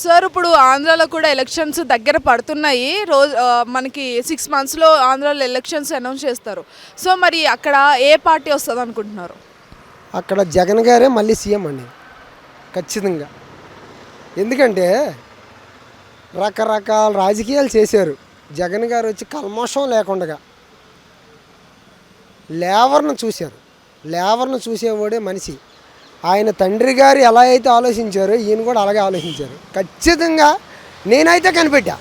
Sir ఇప్పుడు ఆంధ్రాలో కూడా ఎలక్షన్స్ దగ్గర పడుతున్నాయి. రోజు మనకి సిక్స్ మంత్స్లో ఆంధ్రాలో ఎలక్షన్స్ అనౌన్స్ చేస్తారు. సో మరి అక్కడ ఏ పార్టీ వస్తుంది అనుకుంటున్నారు? అక్కడ జగన్ గారే మళ్ళీ సీఎం అండి. ఖచ్చితంగా. ఎందుకంటే రకరకాల రాజకీయాలు చేశారు. జగన్ గారు వచ్చి కల్మోషం లేకుండా లేవర్ను చూశారు. లేవర్ను చూసేవాడే మనిషి. ఆయన తండ్రి గారు ఎలా అయితే ఆలోచించారో ఈయన కూడా అలాగే ఆలోచించారు. ఖచ్చితంగా నేనైతే కనిపెట్టా.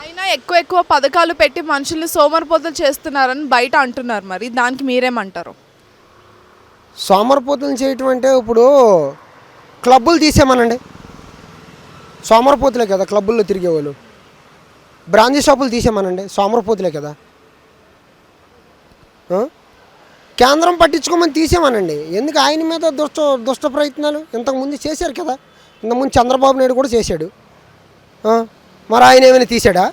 అయినా ఎక్కువ ఎక్కువ పథకాలు పెట్టి మనుషుల్ని సోమరిపోతులు చేస్తున్నారని బయట అంటున్నారు మరి. దానికి మీరేమంటారు? సోమరపోతులు చేయటం అంటే ఇప్పుడు క్లబ్బులు తీసేమనండి సోమరపోతులే కదా క్లబ్బుల్లో తిరిగేవాళ్ళు. బ్రాందీ షాపులు తీసేమనండి సోమరపోతులే కదా? కేంద్రం పట్టించుకోమని తీసేమనండి ఎందుకు ఆయన మీద దుష్ట దుష్ట ప్రయత్నాలు? ఇంతకుముందు చేశారు కదా. ఇంతకుముందు చంద్రబాబు నాయుడు కూడా చేశాడు? మరి ఆయన ఏమైనా తీసాడా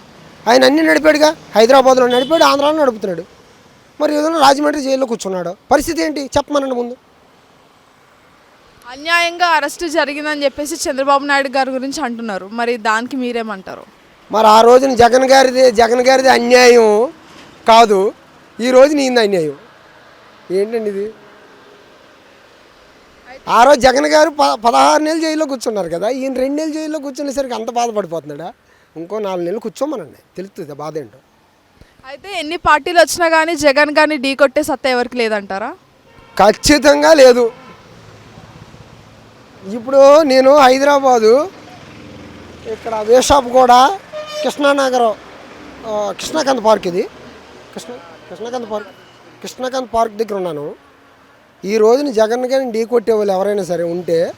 ఆయన అన్నీ నడిపాడుగా? హైదరాబాద్లో నడిపాడు ఆంధ్రాలో నడుపుతున్నాడు. మరి ఏదైనా రాజమండ్రి జైల్లో కూర్చున్నాడు? పరిస్థితి ఏంటి? చెప్పమనండి ముందు. అన్యాయంగా అరెస్ట్ జరిగిందని చెప్పేసి చంద్రబాబు నాయుడు గారి గురించి అంటున్నారు. మరి దానికి మీరేమంటారు? మరి ఆ రోజున జగన్ గారిది జగన్ గారిది అన్యాయం కాదు. ఈ రోజు నీంది అన్యాయం. ఏంటండి ఇది? ఆ రోజు జగన్ గారు ప పదహారు నెలలు జైల్లో కూర్చున్నారు కదా ఈయన రెండు నెలలు జైల్లో కూర్చునేసరికి అంత బాధపడిపోతున్నాడా? ఇంకో నాలుగు నెలలు కూర్చోమనండి తెలుస్తుంది బాధ ఏంటో. అయితే ఎన్ని పార్టీలు వచ్చినా కానీ జగన్ గారిని ఢీ కొట్టే సత్తా ఎవరికి లేదంటారా? ఖచ్చితంగా లేదు. ఇప్పుడు నేను హైదరాబాదు ఇక్కడ వేషాప్ కూడా కృష్ణానగరం కృష్ణాకాంత్ పార్క్ ఇది. కృష్ణ కృష్ణాకాంత్ పార్క్. కృష్ణాకాంత్ పార్క్ దగ్గర ఉన్నాను. ఈ రోజున జగన్ గారిని ఢీ కొట్టే వాళ్ళు ఎవరైనా సరే ఉంటే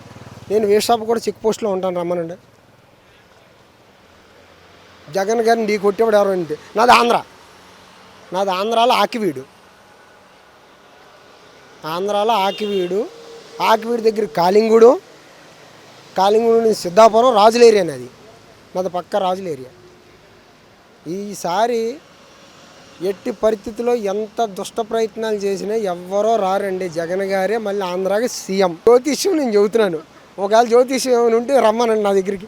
నేను వేషాపు కూడా చెక్ పోస్ట్లో ఉంటాను రమ్మనండి. జగన్ గారిని ఢీ కొట్టేవాడు ఎవరైనా ఉంటే నాది ఆంధ్ర. నాది ఆంధ్రాలో ఆకివీడు. ఆంధ్రాలో ఆకివీడు. ఆకివీడు దగ్గర కాలింగుడు కాలింగుడు నుంచి సిద్ధాపురం రాజుల ఏరియా నాది. నాది పక్క రాజుల ఏరియా. ఈసారి ఎట్టి పరిస్థితిలో ఎంత దుష్ట ప్రయత్నాలు చేసినా ఎవ్వరో రారండి. జగన్ గారే మళ్ళీ ఆంధ్రాకి సీఎం. జ్యోతిష్యం నేను చెబుతున్నాను. ఒకవేళ జ్యోతిష్యం ఏమైనా ఉంటే రమ్మనండి నా దగ్గరికి.